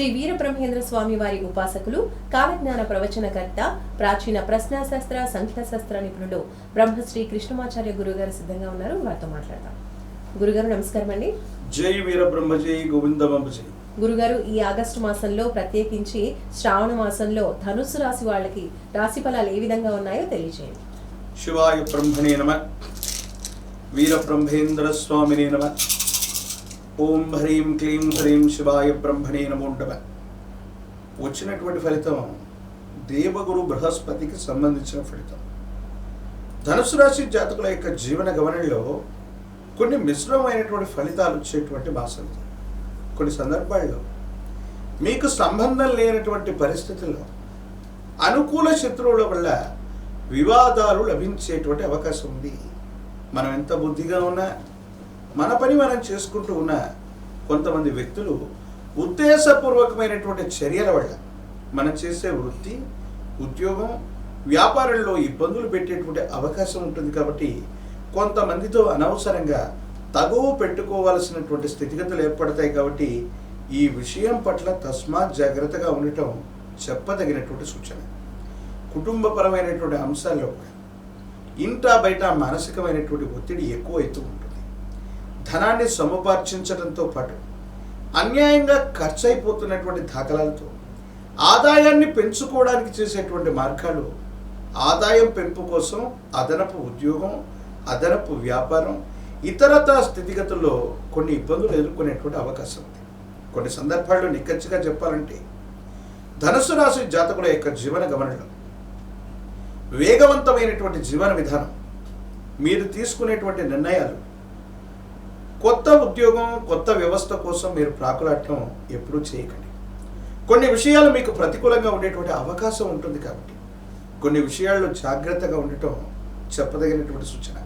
శ్రీ వీరబ్రహ్మేంద్ర స్వామి వారి ఉపాసకులు కాలజ్ఞాన ప్రవచనకర్త ప్రాచీన ప్రశ్నాశాస్త్ర సంఖ్యాశాస్త్ర నిపుణుడు బ్రహ్మశ్రీ కృష్ణమాచార్య గురుగారు సిద్ధంగా ఉన్నారు. వారితో మాట్లాడదాం. గురుగారు నమస్కారం అండి జై వీర బ్రహ్మజై గోవిందమంబజై గురుగారు ఈ ఆగస్టు మాసంలో ప్రత్యేకించి శ్రావణ మాసంలో ధనుస్సు రాశి వాళ్ళకి రాశి ఫలాలు ఏ విధంగా ఉన్నాయో తెలియజేయండి శివాయ బ్రహ్మణే నమ వీర బ్రహ్మేంద్ర స్వామినే నమ. ఓం హ్రీం క్లీం హ్రీం శివాయ బ్రహ్మణే నమోండవ వచ్చినటువంటి ఫలితం దేవగురు బృహస్పతికి సంబంధించిన ఫలితం. ధనుసు రాశి జాతకుల యొక్క జీవన గమనంలో కొన్ని మిశ్రమమైనటువంటి ఫలితాలు వచ్చేటువంటి మాసం కొన్ని సందర్భాల్లో మీకు సంబంధం లేనటువంటి పరిస్థితుల్లో అనుకూల శత్రువుల వల్ల వివాదాలు లభించేటువంటి అవకాశం ఉంది. మనం ఎంత బుద్ధిగా ఉన్నా మన పని మనం చేసుకుంటూ ఉన్న కొంతమంది వ్యక్తులు ఉద్దేశపూర్వకమైనటువంటి చర్యల వల్ల మనం చేసే వృత్తి ఉద్యోగం వ్యాపారంలో ఇబ్బందులు పెట్టేటువంటి అవకాశం ఉంటుంది కాబట్టి కొంతమందితో అనవసరంగా తగువ పెట్టుకోవాల్సినటువంటి స్థితిగతులు ఏర్పడతాయి కాబట్టి ఈ విషయం పట్ల తస్మాత్ జాగ్రత్తగా ఉండటం చెప్పదగినటువంటి సూచన. కుటుంబపరమైనటువంటి అంశాల్లో కూడా ఇంట బయట మానసికమైనటువంటి ఒత్తిడి ఎక్కువ అవుతూ ఉంటుంది ధనాన్ని సముపార్జించడంతో పాటు అన్యాయంగా ఖర్చు అయిపోతున్నటువంటి దాఖలాలతో ఆదాయాన్ని పెంచుకోవడానికి చేసేటువంటి మార్గాలు ఆదాయం పెంపు కోసం అదనపు ఉద్యోగం అదనపు వ్యాపారం ఇతరత స్థితిగతుల్లో కొన్ని ఇబ్బందులు ఎదుర్కొనేటువంటి అవకాశం ఉంది. కొన్ని సందర్భాల్లో నిక్కచ్చిగా చెప్పాలంటే ధనుసు రాశి జాతకుల యొక్క జీవన గమనంలో వేగవంతమైనటువంటి జీవన విధానం మీరు తీసుకునేటువంటి నిర్ణయాలు కొత్త ఉద్యోగం కొత్త వ్యవస్థ కోసం మీరు ప్రాకులాడటం ఎప్పుడూ చేయకండి. కొన్ని విషయాలు మీకు ప్రతికూలంగా ఉండేటువంటి అవకాశం ఉంటుంది కాబట్టి కొన్ని విషయాల్లో జాగ్రత్తగా ఉండటం చెప్పదగినటువంటి సూచన.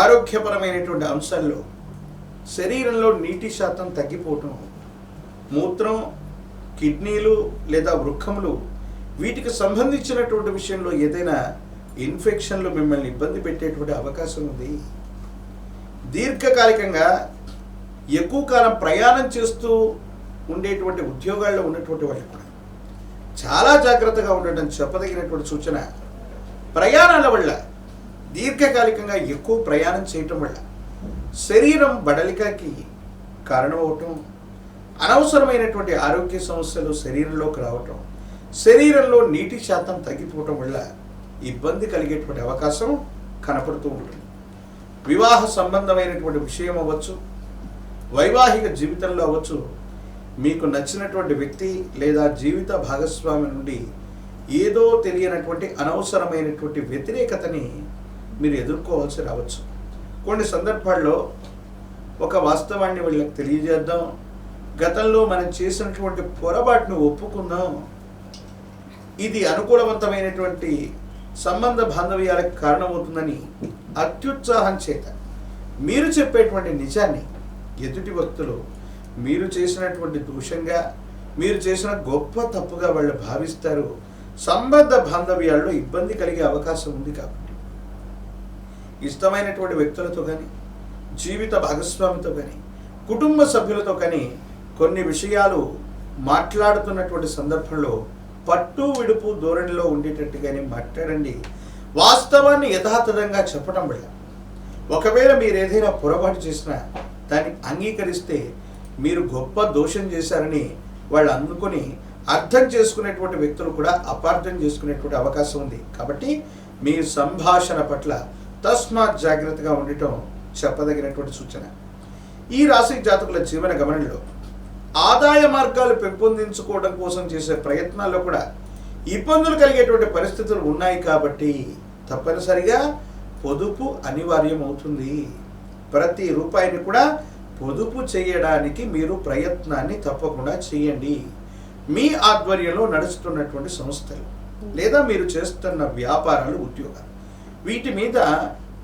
ఆరోగ్యపరమైనటువంటి అంశాల్లో శరీరంలో నీటి శాతం తగ్గిపోవటం మూత్రం కిడ్నీలు లేదా వృక్కములు వీటికి సంబంధించినటువంటి విషయంలో ఏదైనా ఇన్ఫెక్షన్లు మిమ్మల్ని ఇబ్బంది పెట్టేటువంటి అవకాశం ఉంది. దీర్ఘకాలికంగా ఎక్కువ కాలం ప్రయాణం చేస్తూ ఉండేటువంటి ఉద్యోగాల్లో ఉన్నటువంటి వాళ్ళు కూడా చాలా జాగ్రత్తగా ఉండటం చెప్పదగినటువంటి సూచన. ప్రయాణాల వల్ల దీర్ఘకాలికంగా ఎక్కువ ప్రయాణం చేయటం వల్ల శరీరం బడలికకి కారణమవటం అనవసరమైనటువంటి ఆరోగ్య సమస్యలు శరీరంలోకి రావటం శరీరంలో నీటి శాతం తగ్గిపోవటం వల్ల ఇబ్బంది కలిగేటువంటి అవకాశం కనపడుతూ ఉంటుంది. వివాహ సంబంధమైనటువంటి విషయం అవ్వచ్చు వైవాహిక జీవితంలో అవ్వచ్చు మీకు నచ్చినటువంటి వ్యక్తి లేదా జీవిత భాగస్వామి నుండి ఏదో తెలియనటువంటి అనవసరమైనటువంటి వ్యతిరేకతని మీరు ఎదుర్కోవాల్సి రావచ్చు. కొన్ని సందర్భాల్లో ఒక వాస్తవాన్ని వీళ్ళకి తెలియజేద్దాం. గతంలో మనం చేసినటువంటి పొరపాటును ఒప్పుకుందాం. ఇది అనుకూలవంతమైనటువంటి సంబంధ బాంధవ్యాలకు కారణమవుతుందని అత్యుత్సాహం చేత మీరు చెప్పేటువంటి నిజాన్ని ఎదుటి వ్యక్తులు మీరు చేసినటువంటి దోషంగా మీరు చేసిన గొప్ప తప్పుగా వాళ్ళు భావిస్తారు. సంబంధ బాంధవ్యాల్లో ఇబ్బంది కలిగే అవకాశం ఉంది కాబట్టి. ఇష్టమైనటువంటి వ్యక్తులతో కానీ జీవిత భాగస్వామితో కానీ కుటుంబ సభ్యులతో కానీ కొన్ని విషయాలు మాట్లాడుతున్నటువంటి సందర్భంలో పట్టు విడుపు ధోరణిలో ఉండేటట్టుగానే మాట్లాడండి. వాస్తవాన్ని యథాతథంగా చెప్పడం వల్ల. ఒకవేళ మీరు ఏదైనా పొరపాటు చేసినా దాన్ని అంగీకరిస్తే మీరు గొప్ప దోషం చేశారని వాళ్ళు అందుకొని అర్థం చేసుకునేటువంటి వ్యక్తులు కూడా అపార్థం చేసుకునేటువంటి అవకాశం ఉంది. కాబట్టి మీ సంభాషణ పట్ల తస్మాత్ జాగ్రత్తగా ఉండటం చెప్పదగినటువంటి సూచన. ఈ రాశి జాతకుల జీవన గమనంలో ఆదాయ మార్గాలు పెంపొందించుకోవడం కోసం చేసే ప్రయత్నాల్లో కూడా ఇబ్బందులు కలిగేటువంటి పరిస్థితులు ఉన్నాయి కాబట్టి తప్పనిసరిగా పొదుపు అనివార్యం అవుతుంది ప్రతి రూపాయిని కూడా పొదుపు చేయడానికి మీరు ప్రయత్నాన్ని తప్పకుండా చేయండి. మీ ఆధ్వర్యంలో నడుస్తున్నటువంటి సంస్థలు లేదా మీరు చేస్తున్న వ్యాపారాలు ఉద్యోగాలు వీటి మీద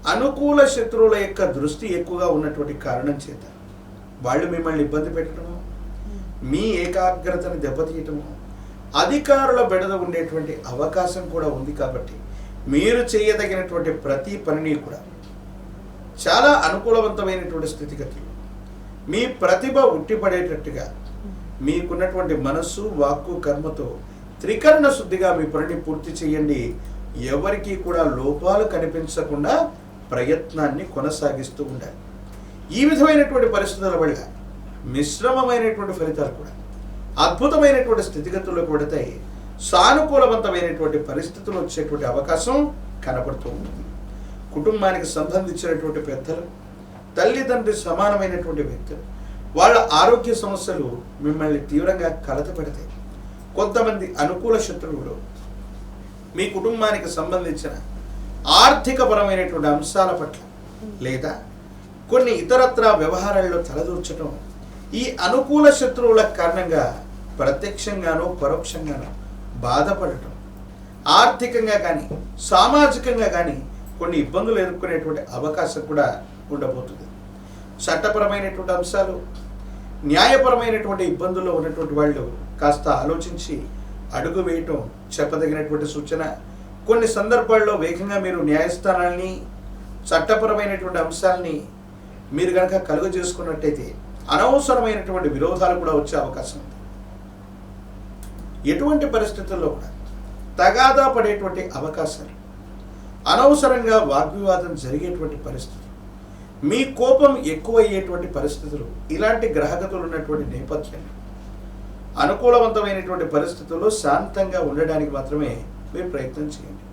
అనుకూల శత్రువుల యొక్క దృష్టి ఎక్కువగా ఉన్నటువంటి కారణం చేత వాళ్ళు మిమ్మల్ని ఇబ్బంది పెట్టడం మీ ఏకాగ్రతను దెబ్బతీయటము అధికారుల బెడద ఉండేటువంటి అవకాశం కూడా ఉంది కాబట్టి మీరు చేయదగినటువంటి ప్రతి పనిని కూడా చాలా అనుకూలవంతమైనటువంటి స్థితిగతులు. మీ ప్రతిభ ఉట్టిపడేటట్టుగా మీకున్నటువంటి మనస్సు వాక్కు కర్మతో త్రికరణ శుద్ధిగా మీ పనిని పూర్తి చేయండి. ఎవరికీ కూడా లోపాలు కనిపించకుండా ప్రయత్నాన్ని కొనసాగిస్తూ ఉండాలి. ఈ విధమైనటువంటి పరిస్థితుల వల్ల మిశ్రమమైనటువంటి ఫలితాలు కూడా అద్భుతమైనటువంటి స్థితిగతుల్లోకి పెడతాయి. సానుకూలవంతమైనటువంటి పరిస్థితులు వచ్చేటువంటి అవకాశం కనపడుతూ ఉంటుంది కుటుంబానికి సంబంధించినటువంటి పెద్దలు తల్లిదండ్రి సమానమైనటువంటి వ్యక్తులు వాళ్ళ ఆరోగ్య సమస్యలు మిమ్మల్ని తీవ్రంగా కలత పెడతాయి. కొంతమంది అనుకూల శత్రువులు మీ కుటుంబానికి సంబంధించిన ఆర్థికపరమైనటువంటి అంశాల పట్ల లేదా కొన్ని ఇతరత్ర వ్యవహారాల్లో తలదూర్చడం ఈ అనుకూల శత్రువుల కారణంగా ప్రత్యక్షంగానో పరోక్షంగానో బాధపడటం ఆర్థికంగా కానీ సామాజికంగా కానీ కొన్ని ఇబ్బందులు ఎదుర్కొనేటువంటి అవకాశం కూడా ఉండబోతుంది. చట్టపరమైనటువంటి అంశాలు న్యాయపరమైనటువంటి ఇబ్బందుల్లో ఉన్నటువంటి వాళ్ళు కాస్త ఆలోచించి అడుగు వేయటం చెప్పదగినటువంటి సూచన. కొన్ని సందర్భాల్లో వేగంగా మీరు న్యాయస్థానాల్ని చట్టపరమైనటువంటి అంశాలని మీరు కనుక కలుగు చేసుకున్నట్టయితే అనవసరమైనటువంటి విరోధాలు కూడా వచ్చే అవకాశం ఉంది. ఎటువంటి పరిస్థితుల్లో కూడా తగాదా పడేటువంటి అవకాశాలు అనవసరంగా వాగ్వివాదం జరిగేటువంటి పరిస్థితులు మీ కోపం ఎక్కువయ్యేటువంటి పరిస్థితులు ఇలాంటి గ్రహగతులు ఉన్నటువంటి నేపథ్యంలో అనుకూలవంతమైనటువంటి పరిస్థితుల్లో శాంతంగా ఉండడానికి మాత్రమే మీరు ప్రయత్నం చేయండి.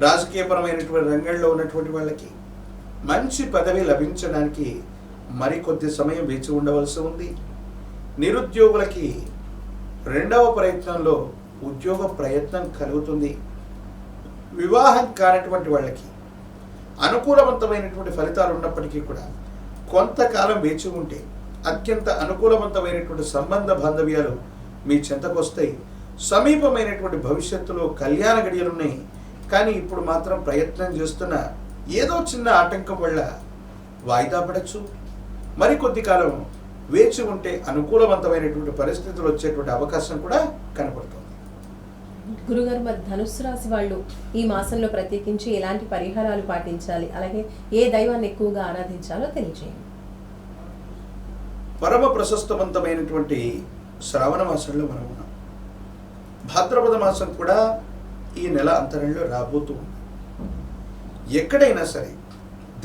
రాజకీయపరమైనటువంటి రంగంలో ఉన్నటువంటి వాళ్ళకి మంచి పదవి లభించడానికి మరికొద్ది సమయం వేచి ఉండవలసి ఉంది. నిరుద్యోగులకి రెండవ ప్రయత్నంలో ఉద్యోగ ప్రయత్నం కలుగుతుంది. వివాహం కానటువంటి వాళ్ళకి అనుకూలవంతమైనటువంటి ఫలితాలు ఉన్నప్పటికీ కూడా కొంతకాలం వేచి ఉంటే అత్యంత అనుకూలవంతమైనటువంటి సంబంధ బాంధవ్యాలు మీ చెంతకు వస్తాయి సమీపమైనటువంటి భవిష్యత్తులో కళ్యాణ గడియలున్నాయి. కానీ ఇప్పుడు మాత్రం ప్రయత్నం చేస్తున్న ఏదో చిన్న ఆటంకం వల్ల వాయిదా పడచ్చు. మరికొద్ది కాలం వేచి ఉంటే అనుకూలవంతమైనటువంటి పరిస్థితులు వచ్చేటువంటి అవకాశం కూడా కనపడుతుంది. గురుగారు మరి ధనుస్సు రాశి వాళ్ళు ఈ మాసంలో ప్రత్యేకించి ఎలాంటి పరిహారాలు పాటించాలి? అలాగే ఏ దైవాన్ని ఎక్కువగా ఆరాధించాలో తెలియజేయండి. పరమ ప్రశస్తవంతమైనటువంటి శ్రావణ మాసంలో మనం ఉన్నాం. భాద్రపద మాసం కూడా ఈ నెల అంతరంలో రాబోతూ ఉంది. ఎక్కడైనా సరే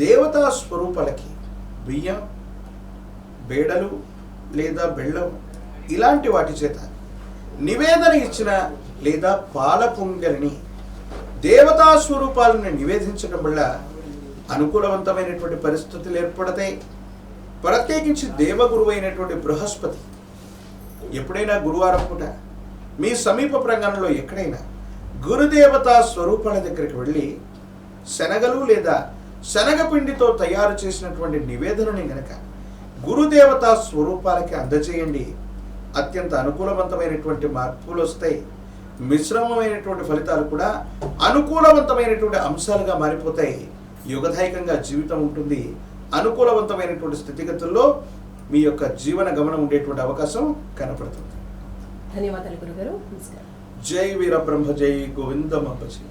దేవతా స్వరూపాలకి బియ్యం బేడలు లేదా బెళ్ళం ఇలాంటి వాటి చేత నివేదన ఇచ్చిన లేదా పాల పొంగలిని దేవతా స్వరూపాలను నివేదించడం వల్ల అనుకూలవంతమైనటువంటి పరిస్థితులు ఏర్పడతాయి. ప్రత్యేకించి దేవగురువు అయినటువంటి బృహస్పతి ఎప్పుడైనా గురువారం పూట మీ సమీప ప్రాంగణంలో ఎక్కడైనా గురుదేవతా స్వరూపాల దగ్గరికి వెళ్ళి శనగలు లేదా శనగపిండితో తయారు చేసినటువంటి నివేదనని గనక గురుదేవతా స్వరూపాలకి అందజేయండి. అత్యంత అనుకూలవంతమైనటువంటి మార్పులు వస్తాయి. మిశ్రమమైనటువంటి ఫలితాలు కూడా అనుకూలవంతమైనటువంటి అంశాలుగా మారిపోతాయి. యుగదాయకంగా జీవితం ఉంటుంది. అనుకూలవంతమైనటువంటి స్థితిగతుల్లో మీ యొక్క జీవన గమనం ఉండేటువంటి అవకాశం కనపడుతుంది. ధన్యవాదాలు గురుగారు. జై వీరబ్రహ్మ జై గోవిందమ్మ జై